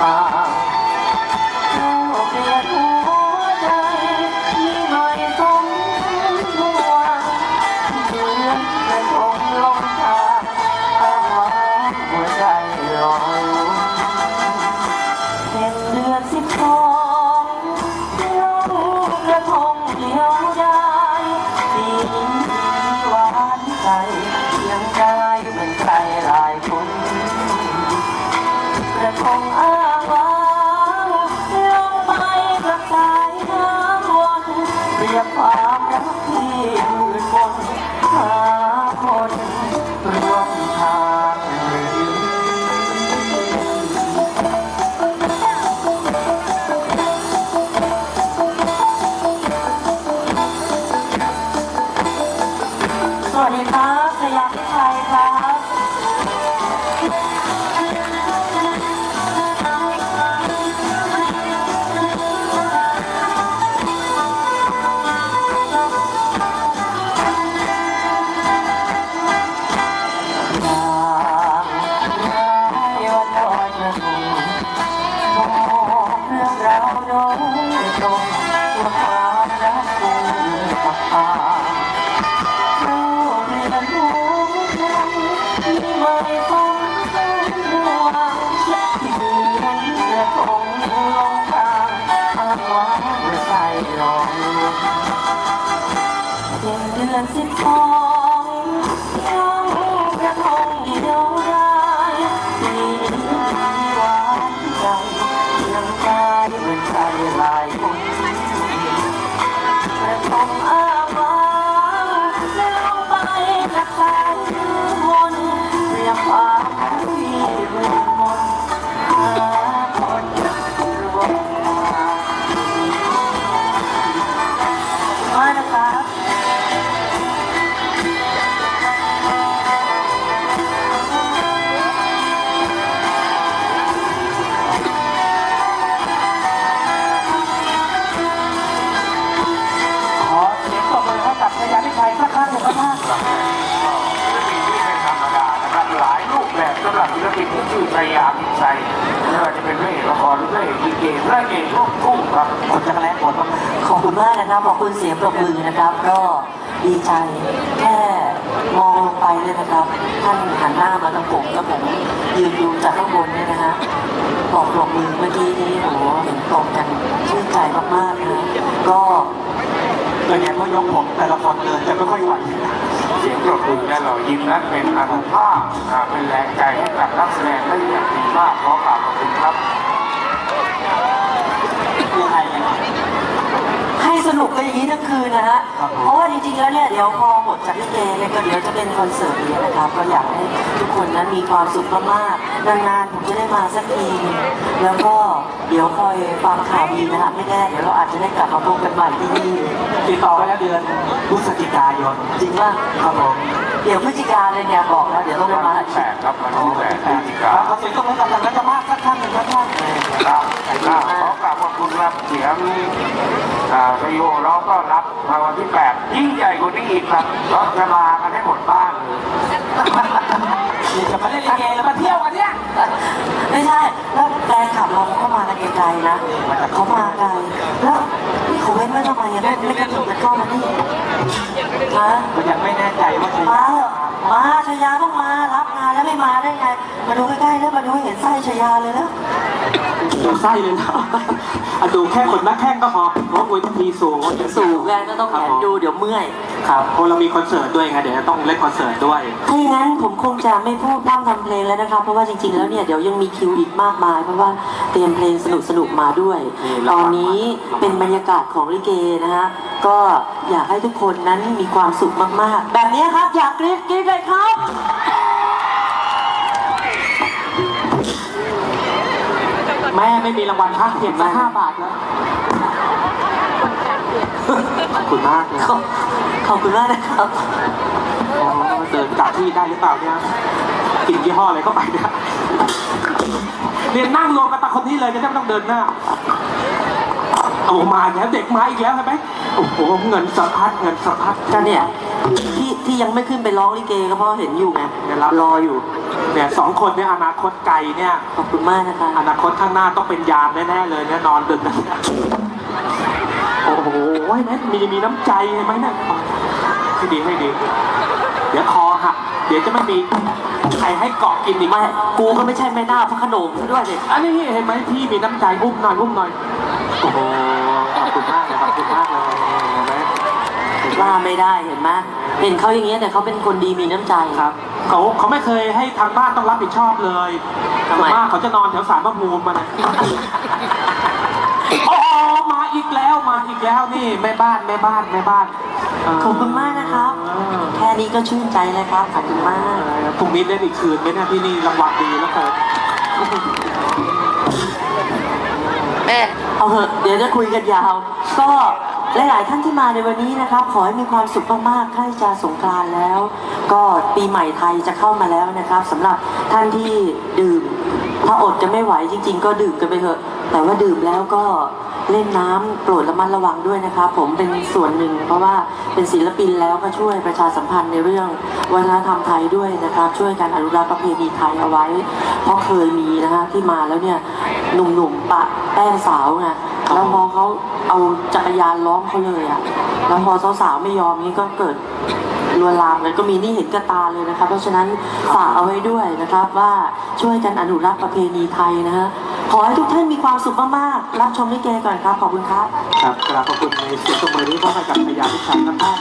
ปา เป็น มากนะครับ ขอบคุณเสียงปรบมือนะครับ ก็ดีใจแค่มองลงไปเลยนะครับ ท่านหันหน้ามาทางผมแล้วผมยืนดูจากข้างบนเนี่ยนะฮะบอกปรบมือเมื่อกี้นี้โอ้โหเห็นตรงกันชื่นใจมากๆนะก็เป็นไงก็ยกผมแต่ละคนเดินจะไม่ค่อยไหวเสียงปรบมือและเรายิ้มนั้นเป็นอนุภาพาเป็นแรงใจให้กับนักแสดงได้อย่างดีมากขอกราบขอบคุณครับ ยังไงเนี่ย ให้ส นุกกันอย่างนี้ทั้งคืนนะฮะครับผมเพราะว่าจริงๆแล้วเนี่ยเดี๋ยวพอหมดจากลิเกเนี่ยก็เดี๋ยวจะเป็นคอนเสิร์ตนี้นะครับ ก็อยากให้ทุกคนนั้นมีความสุขมากๆ นานๆผมจะได้มาสักทีนึงแล้วก็เดี๋ยวคอยฟังข่าวดีนะฮะไม่แน่เดี๋ยวเราอาจจะได้กลับมาพบกันใหม่ที่นี่ติดต่อไปแล้วเดือนพฤศจิกายนจริงว่าครับผมเดี๋ยวพฤศจิกาเลยเนี่ยบอกแล้วเดี๋ยวต้องได้วันมาที่แปดครับวันที่แปดพฤศจิกาขอเสียงตรงนี้กับทางรัฐมาสักท่านหนึ่งครับท่านครับครับขอกราบขอบ คุณครับเสียงอ่าประโยร้องต้อนรับมาวันที่แปดยิ่งใหญ่กว่านี้อีกครับเราจะมากันให้หมดบ้านเลยนี่จะมาเล่นลิเกแล้วมาเที่ยวกันเนี่ยไม่ใช่ แล้วแฟนขับเราเขามากันไกลๆนะเขามาไกลแล้วนี่เขาเว้นไว้ทำไมอะไม่ไม่กระตุกกันเข้ามานี่ฮะมันยังไม่แน่ใจว่าจะมาเถอะมาชายาต้องมารับงาน แล้วไม่มาได้ไง มาดูใกล้ๆแล้วมาดูให้เห็นไส้ชายาเลยนะดูไส้เลยนะอะดูแค่ขนหน้าแข้งก็พอเพราะว่าทีสูงสูงแรงก็ต้องแขนดูเดี๋ยวเมื่อย ครับเพราะเรามีคอนเสิร์ตด้วยไงเดี๋ยวจะต้องเล่นคอนเสิร์ตด้วย ถ้าอย่างนั้นผมคงจะไม่พูดพร่ำทำเพลงแล้วนะครับเพราะว่าจริงๆแล้วเนี่ยเดี๋ยวยังมีคิวอีกมากมาย เพราะว่าเตรียมเพลงสนุกๆมาด้วย นี่ตอนนี้เป็นบรรยากาศของลิเกนะฮะก็อยากให้ทุกคนนั้นมีความสุขมากๆ แบบนี้ครับอยากกรี๊ดกรี๊ดเลยครับ แม่ไม่มีรางวัลค่าเข็มละห้าบาทแล้วขอบคุณมากเลยขอบขอบคุณมากนะครับอ๋อเดินกลับที่ได้หรือเปล่าเนี่ยกินยี่ห้ออะไรเข้าไปเนี่ยเรียนนั่งรวมกันตาคนนี้เลยจะได้ไม่ต้องเดินหน้าเอามาอีกแล้วเด็กมาอีกแล้วใช่ไหมโอ้โหเงินสะพัดเงินสะพัดก็เนี่ยที่ที่ยังไม่ขึ้นไปร้องลิเกก็เพราะเห็นอยู่ไงเนี่ยเรารออยู่ เนี่ยสองคนเนี่ยอนาคตไกลเนี่ย ขอบคุณมากนะคะอนาคตข้างหน้าต้องเป็นยามแน่ๆเลยเนี่ยนอนดึกนะโอ้โหแม่มีมีน้ำใจเห็นไหมเนี่ยให้ดีให้ดี เดี๋ยวคอหักเดี๋ยวจะไม่มีใครให้เกาะกินอีกไม่กูก็ไม่ใช่แม่นาคพระโขนงซะด้วยดิอันนี้เห็นไหมพี่มีน้ำใจอุ้มหน่อยอุ้มหน่อยโอ้โหขอบคุณมากเลยขอบคุณมากเลยเห็นไหมว่าไม่ได้เห็นไหม เห็นเขาอย่างเงี้ยแต่เขาเป็นคนดีมีน้ำใจ ครับเขาเขาไม่เคยให้ทางบ้านต้องรับผิดชอบเลยทำไม ส่วนมากเขาจะนอนแถวสารพระภูมิมานะ โอ้มาอีกแล้วมาอีกแล้วนี่แม่บ้านแม่บ้านแม่บ้านเขอบคุณมากนะครับ เออแค่นี้ก็ชื่นใจแล้วครับขอบคุณมาก พรุ่งนี้เล่นอีกคืนไหมเนี่ยที่นี่รางวัลดีแล้วเกินแม่ เอาเถอะเดี๋ยวจะคุยกันยาว ก็ หลายๆท่านที่มาในวันนี้นะครับ ขอให้มีความสุขมากๆใกล้จะสงกรานต์แล้ว ก็ปีใหม่ไทยจะเข้ามาแล้วนะครับสำหรับท่านที่ดื่ม ถ้าอดจะไม่ไหวจริง ๆ ก็ดื่มกันไปเถอะ แต่ว่าดื่มแล้วก็เล่นน้ำโปรดระมัดระวังด้วยนะครับ ผมเป็นส่วนหนึ่ง เพราะว่าเป็นศิลปินแล้วก็ช่วยประชาสัมพันธ์ในเรื่องวัฒนธรรมไทยด้วยนะครับ ช่วยกันอนุรักษ์ประเพณีไทยเอาไว้ เพราะเคยมีนะฮะที่มาแล้วเนี่ยหนุ่มๆปะแป้งสาวไง แล้วพอเขาเอาจักรยานล้อมเขาเลยอะแล้วพอสาวๆไม่ยอมนี่ก็เกิดลวนลามเลยก็มีนี่เห็นกระตาเลยนะครับ เพราะฉะนั้นฝากเอาไว้ด้วยนะครับว่าช่วยกันอนุรักษ์ประเพณีไทยนะฮะขอให้ทุกท่านมีความสุขมากๆรับชมลิเกก่อนครับขอบคุณครับ ครับกราบขอบคุณในเสียงตบมือนี้มอบให้กับพยาทุกท่านนะครับ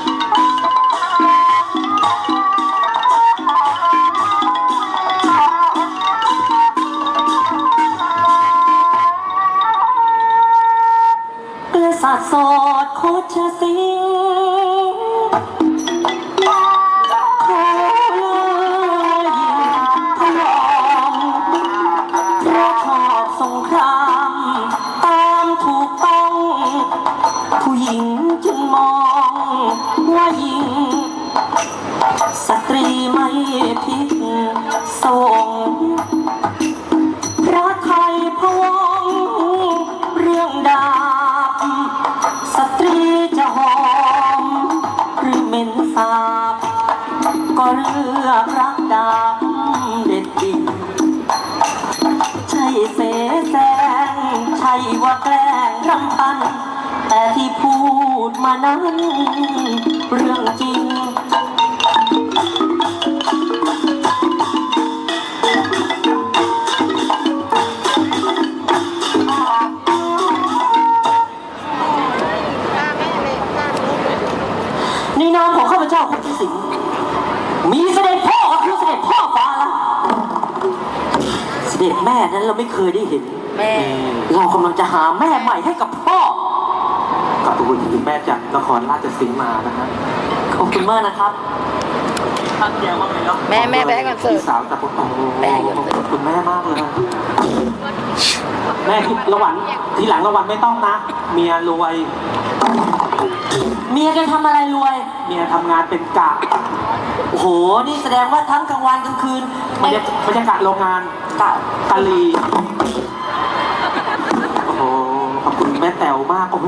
าบก็เลือกรักดำเด็ดดิ่งใช่เสแสร้งใช่ว่าแกล้งรำพัน แต่ที่พูดมานั้น เรื่องจริง มีเสด็จพ่อก็คือเสด็จพ่อฟ้าละเสด็จแม่นั้นเราไม่เคยได้เห็น แม่เรากำลังจะหาแม่ใหม่ให้กับพ่อ ขอบคุณคุณแม่จากนครราชสีมานะครับขอบคุณมากนะครับตั้งใจมากเลยเนาะแม่แม่ไปให้คอนเสิร์ตพี่สาวจากโอ้โหไปให้คอนเสิร์ตขอบคุณแม่มากเลยแม่ที่ระหว่างทีหลังระหว่างไม่ต้องนะ เมียรวย เมียแกทำอะไรรวยเมียทำงานเป็นกะโอ้โห นี่แสดงว่าทั้งกลางวันกลางคืนบรรยากบรรยากาศโรงงานกะกะลีโอ้โหขอบคุณแม่แต๋วมากโอ้โห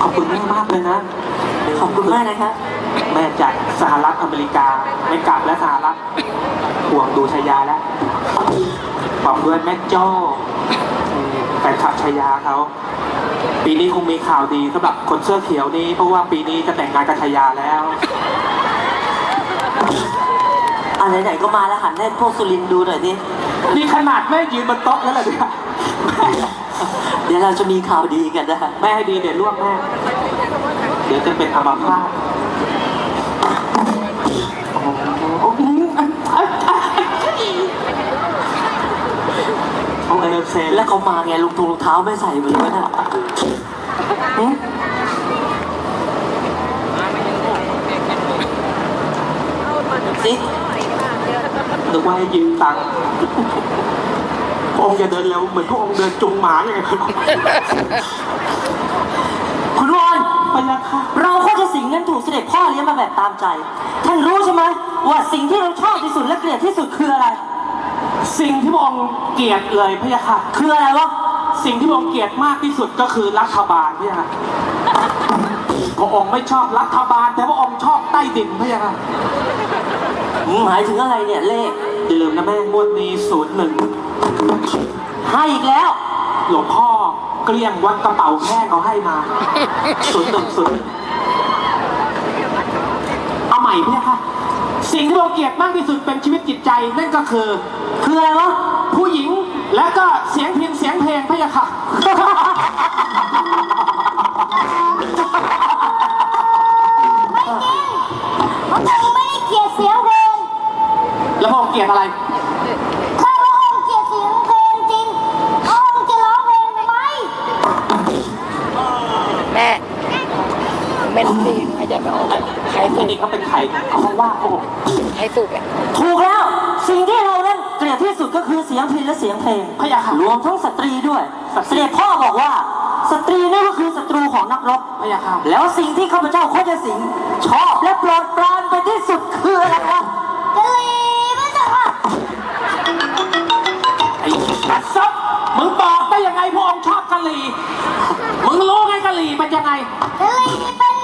ขอบคุณแม่มากเลยนะ ขอบคุณมากนะครับแม่จากสหรัฐอเมริกาไม่กลับและสหรัฐห่วงดูชายาแล้วบอกด้วยแม่โจ้แฟนคลับชายาเขา ปีนี้คงมีข่าวดีสำหรับคนเสื้อเขียวนี้ เพราะว่าปีนี้จะแต่งงานกับชายาแล้วอ่าไหนๆก็มาแล้วหันให้พวกสุรินทร์ดูหน่อยดินี่ขนาดแม่ยืนบนโต๊ะแล้วเหรอเนี่ยเดี๋ยวเราจะมีข่าวดีกันนะฮะแม่ให้ดีเดี๋ยวล่วงแม่เดี๋ยวจะเป็นอัมพาต เอาเอเนเซนแล้วเขามาไงลุงถุงรองเท้าไม่ใส่ไปเลยวะน่ะหึสินึกว่าให้ยืมตังค์พระองค์จะเดินเร็วเหมือนพระองค์เดินจุงหมาอย่างไงครับคุณวอนพยาค่ะเราก็จะสิงนั้นถูกเสด็จพ่อเลี้ยงมาแบบตามใจ ท่านรู้ใช่ไหมว่าสิ่งที่เราชอบที่สุดและเกลียดที่สุดคืออะไร สิ่งที่พระองค์เกลียดเลยพยาค่ะ คืออะไรวะสิ่งที่พระองค์เกลียดมากที่สุดก็คือรัฐบาลพยาค่ะพระองค์ไม่ชอบรัฐบาล แต่พระองค์ชอบใต้ดินพยาค่ะหมายถึงอะไรเนี่ยเลขอย่าลืมนะแม่งวดนี้ศูนย์หนึ่งให้อีกแล้ว หลวงพ่อเกลี้ยงวัดกระเป๋าแห้งเขาให้มาศูนย์หนึ่งศูนย์เอาใหม่พี่ค่ะ สิ่งที่เราเกลียดมากที่สุดเป็นชีวิตจิตใจนั่นก็คือ คืออะไรวะผู้หญิงและก็เสียงพินเสียงเพลงพี่ค่ะพระองค์ไม่ได้เกลียดเสียงเพลงแล้วพระองค์เกลียดอะไร ถ้าพระองค์เกลียดเสียงเพลงจริงพระองค์จะร้องเพลงทำไมแม่เม็ดซีนอาจจะไม่ออกใครไอ้สูบนี่เขาเป็นไข่เขาว่าโอ้ ใครสูบอะ สุดก็คือเสียงพินและเสียงเพลงพยาค่ะรวมทั้งสตรีด้วยสตรี เสด็จพ่อบอกว่า สตรีนี่ก็คือศัตรูของนักรบพยาค่ะแล้วสิ่งที่ข้าพเจ้าโคจะสิงชอบและโปรดปรานเป็นที่สุดคืออะไรวะกะลีไม่ใช่ค่ะไอ้ปัสซับมึงบอกได้ยังไงพระองค์ชอบกะหรี่มึงรู้ไงกะหรี่เป็นยังไงกะลีนี่เป็น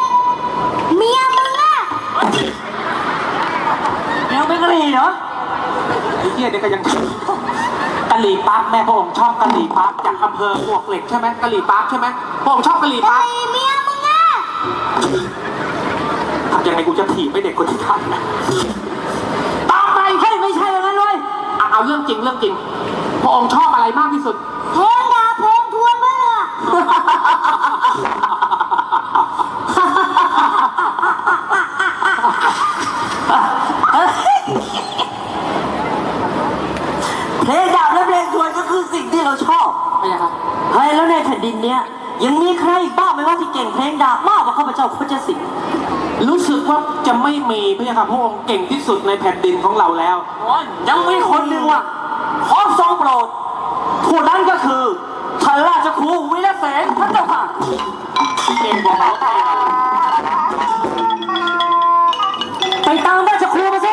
เมียมึงอะยังเป็นกะหรี่เหรอ ไอ้เหี้ยเด็กก็ยังกะหรี่ปั๊บแม่พระองค์ชอบกะหรี่ปั๊บจากอำเภอหมวกเหล็กใช่ไหมกะหรี่ปั๊บใช่ไหมพระองค์ชอบกะหรี่กะปั๊บลีเมียมึงอะทำยังไงกูจะถีบไม่เด็กคนที่ทำนะตามไปเฮ้ยไม่ใช่อย่างนั้นเลยอะเอาเรื่องจริงเรื่องจริง พระองค์ชอบอะไรมากที่สุดเพลงดาเพลงทวนมึงอะ เพลงดาบและเพลงทวนก็คือ สิ่งที่เราชอบไม่ใช่ครับเฮ้ยแล้วในแผ่นดินเนี้ยยังมีใครอีกบ้างไหมว่าที่เก่งเพลงดาบมากกว่าข้าพเจ้าโคจะสิงรู้สึกว่าจะไม่มีพระยาค่ะพระองค์เก่งที่สุดในแผ่นดินของเราแล้ว ยังมีคนหนึ่งว่ะพร้อมทรงโปรดผู้นั้นก็คือท่านราชครูวิรเสนพระเจ้าค่ะเก่งกว่าเราไปตามราชครูมาสิ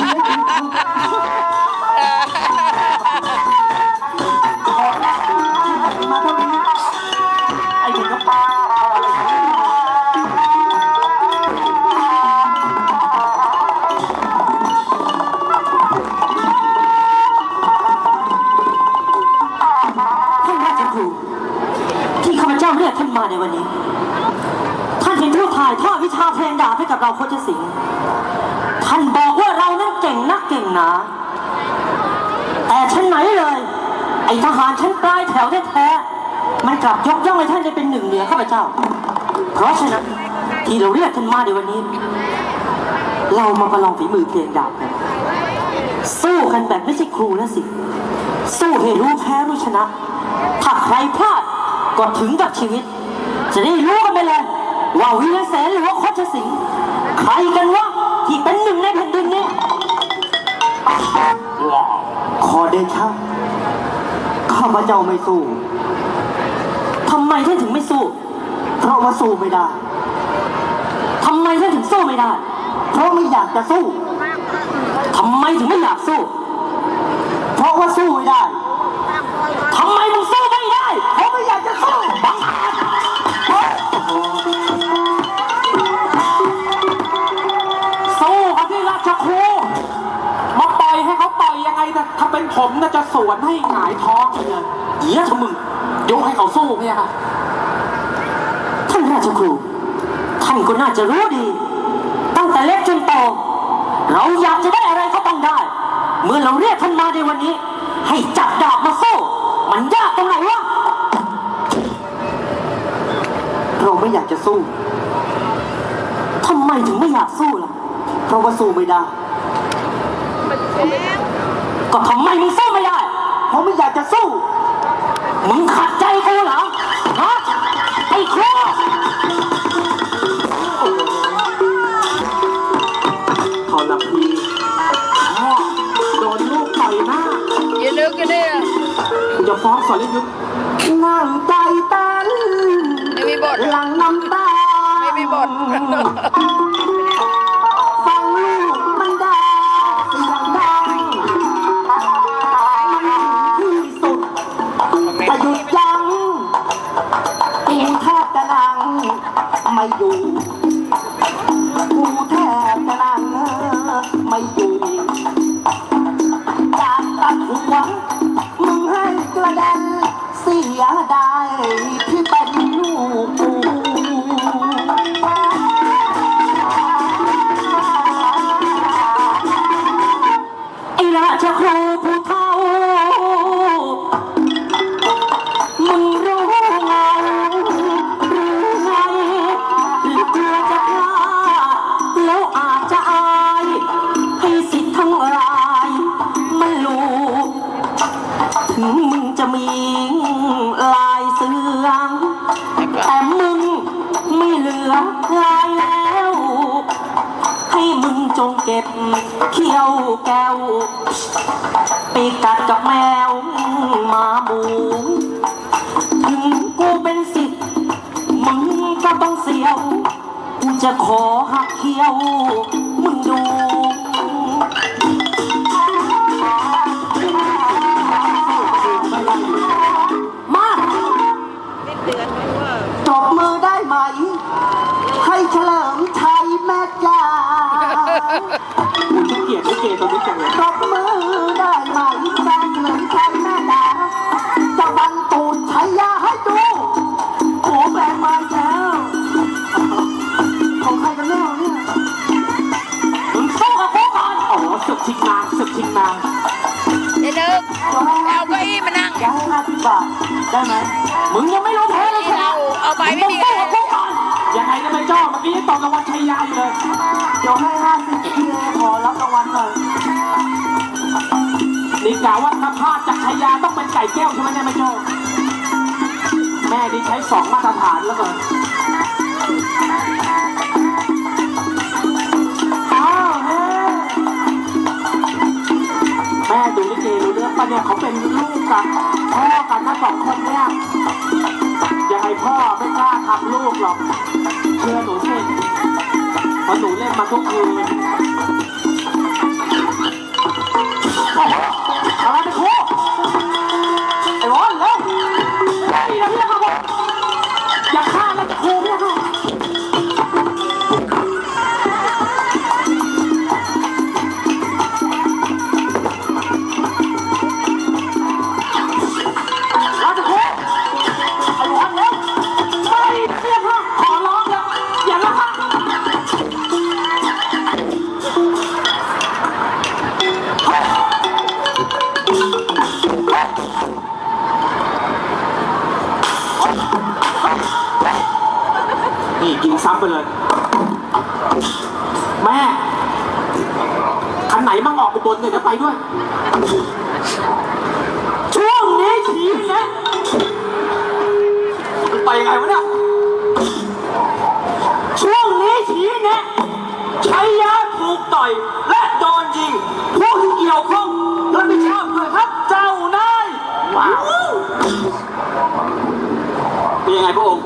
หนา แต่ฉันไหนเลย ไอทหารชั้นปลายแถวแท้ๆมันกลับยกย่องให้ท่านได้เป็นหนึ่งเหนือข้าพเจ้า เพราะฉะนั้นที่เราเรียกท่านมาในวันนี้ เรามาประลองฝีมือเพลงดาบกันสู้กันแบบไม่ใช่ครูนะสิ สู้ให้รู้แพ้รู้ชนะ ถ้าใครพลาดก็ถึงกับชีวิต จะได้รู้กันไปเลยว่าวีรแสนหรือว่าโคชสิงห์ใครกันวะที่เป็นหนึ่งในแผ่น ขอเดชะข้าพระเจ้าไม่สู้ทำไมท่านถึงไม่สู้ เพราะว่าสู้ไม่ได้ทำไมท่านถึงสู้ไม่ได้ เพราะไม่อยากจะสู้ทำไมถึงไม่อยากสู้ เพราะว่าสู้ไม่ได้ทำไมมึงสู้ไม่ได้เพราะไม่อยากจะสู้ ถ้าเป็นผมน่าจะสวนให้หงายท้องไปเลยเหี้ยทำมึงยกให้เขาสู้เนี่ยค่ะท่านราชครู ท่านก็น่าจะรู้ดี ตั้งแต่เล็กจนโต เราอยากจะได้อะไรก็ต้องได้ เมื่อเราเรียกท่านมาในวันนี้ ให้จับดาบมาสู้ มันยากตรงไหนวะ เราไม่อยากจะสู้ ทำไมถึงไม่อยากสู้ล่ะ เพราะว่าสู้ไม่ได้ ก็ทำไมมึงสู้ไม่ได้ เพราะไม่อยากจะสู้ มึงขัดใจกูเหรอ ฮะ ไอ้ครูทรพีพ่อโดนลูกต่อยหน้า อย่านึกกันเนี่ยกูจะฟ้องสอนยุทธนั่งใจเต้นไม่มีบทหลังน้ำตาไม่มีบท ไจะขอหักเขี้ยว มึงดูมาตบมือได้ไหม ให้เฉลิมชัยแม่จ้ากูจะเกลียดลิเกตัวนี้จังเลย ตบมือ ศึกชิงนางอย่านึกเอาเก้าอี้มานั่งอยากให้ห้าสิบบาทได้ไหมมึงยังไม่รู้แพ้เลยใช่ไหมเอาเอาไปไม่มีงต้องสู้กับกูก่อนยังไงก็ไม่จ้อเมื่อกี้ยังตอบรางวัลชัยยาอยู่เลยเดี๋ยวให้ห้าสิบพี่เอขอรับรางวัลหน่อยนี่กล่าวว่าถ้าพลาดจากชัยยาต้องเป็นไก่แก้วใช่ไหมเนี่ยไม่จ้อแม่นี่ใช้สองมาตรฐานแล้วเกิน ดูลิเกดูเรื่องปะเนี่ยเขาเป็นลูกกับพ่อกันนะสองคนเนี่ยยังไงพ่อไม่กล้าทำลูกหรอกเชื่อหนูสิเพราะหนูเล่นมาทุกคืนอาไปค ช่วงนี้ฉีนะชัยยาถูกต่อย และโดนยิงพวกที่เกี่ยวข้องรับผิดชอบด้วยครับเจ้านายว้าวเป็นยังไงพระองค์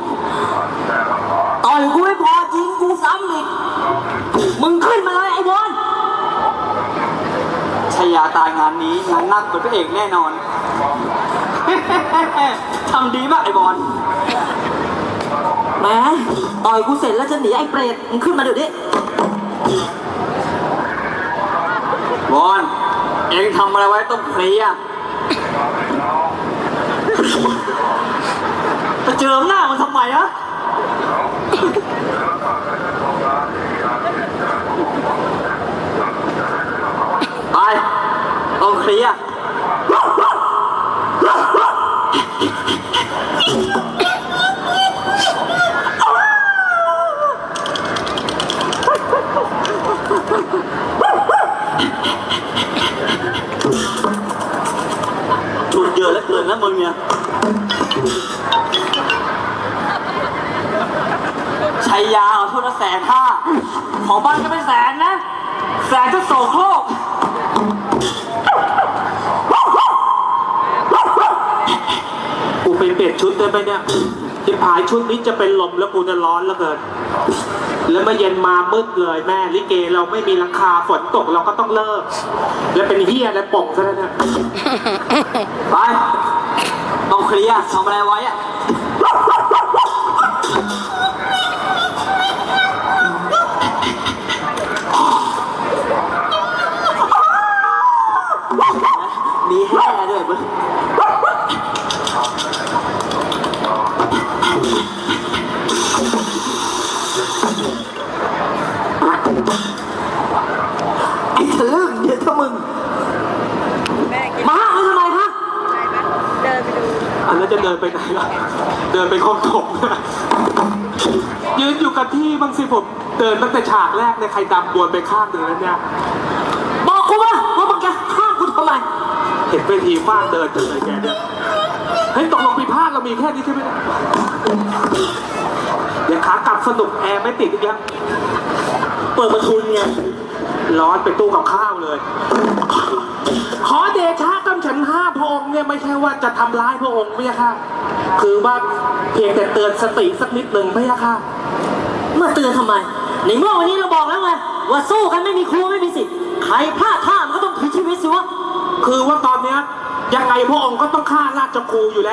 ต่อยกูไม่พอยิงกูซ้ำอีกมึงขึ้นมาเลยไอ้บอลชายาตายงานนี้งานหนักเป็นพระเอกแน่นอน ทำดีมากไอ้บอล แหมต่อยกูเสร็จแล้วจะหนีไอ้เปรตมึงขึ้นมาเดี๋ยวนี้บอลเอ็งทำอะไรไว้ต้องเคลียร์จะเจอหน้ามันทำไมอะไปต้องเคลียร์ ดเยอะเหลือเกินะมึงเนี่ยชัยยาเอาทุนะแสนห้าของบ้านก็เป็นแสนนะ แสนจะโศกโลกกูไปเปลี่ยนชุดได้ไหมเนี่ยที่ผายชุดนี้จะเป็นลมแล้วกูจะร้อนแล้วเกิน แล้วเมื่อเย็นมามืดเลยแม่ลิเกเราไม่มีหลังคาฝนตกเราก็ต้องเลิก แล้วเป็นเฮียและป่งซะแล้วเนี่ยไป เคลียร์ทำอะไรไว้อะ จะเดินไปไหนล่ะเดินไปคลองถมยืนอยู่กับที่บางสิผมเดินตั้งแต่ฉากแรกในยใครดำดวนไปข้ามหนึ่งแล้วเนี่ย บอกกูมาว่ามึงจะฆ่ากูทำไมเห็นเวทีฟาดเดินจังเลยแกเนี่ยเฮ้ยตกลงปีพาดเรามีแค่นี้ใช่ไหมเนี่ยเดี๋ยวขากลับสนุกแอร์ไม่ติดอีกแล้วเปิดประทุนไงร้อนไปตู้กับข้าวเลย ขอเดชะ กำฉันห้าพระองค์เนี่ยไม่ใช่ว่าจะทำร้ายพระองค์ไม่ใช่ค่ะ คือว่าเพียงแต่เตือนสติสักนิดหนึ่งไม่ใช่ค่ะ เมื่อเตือนทำไม ในเมื่อวันนี้เราบอกแล้วไงว่าสู้กันไม่มีครูไม่มีสิทธิ์ใครพลาดท่ามันก็ต้องถึงชีวิตสิวะ คือว่าตอนเนี้ยยังไงพระองค์ก็ต้องฆ่าราชครูอยู่แล้ว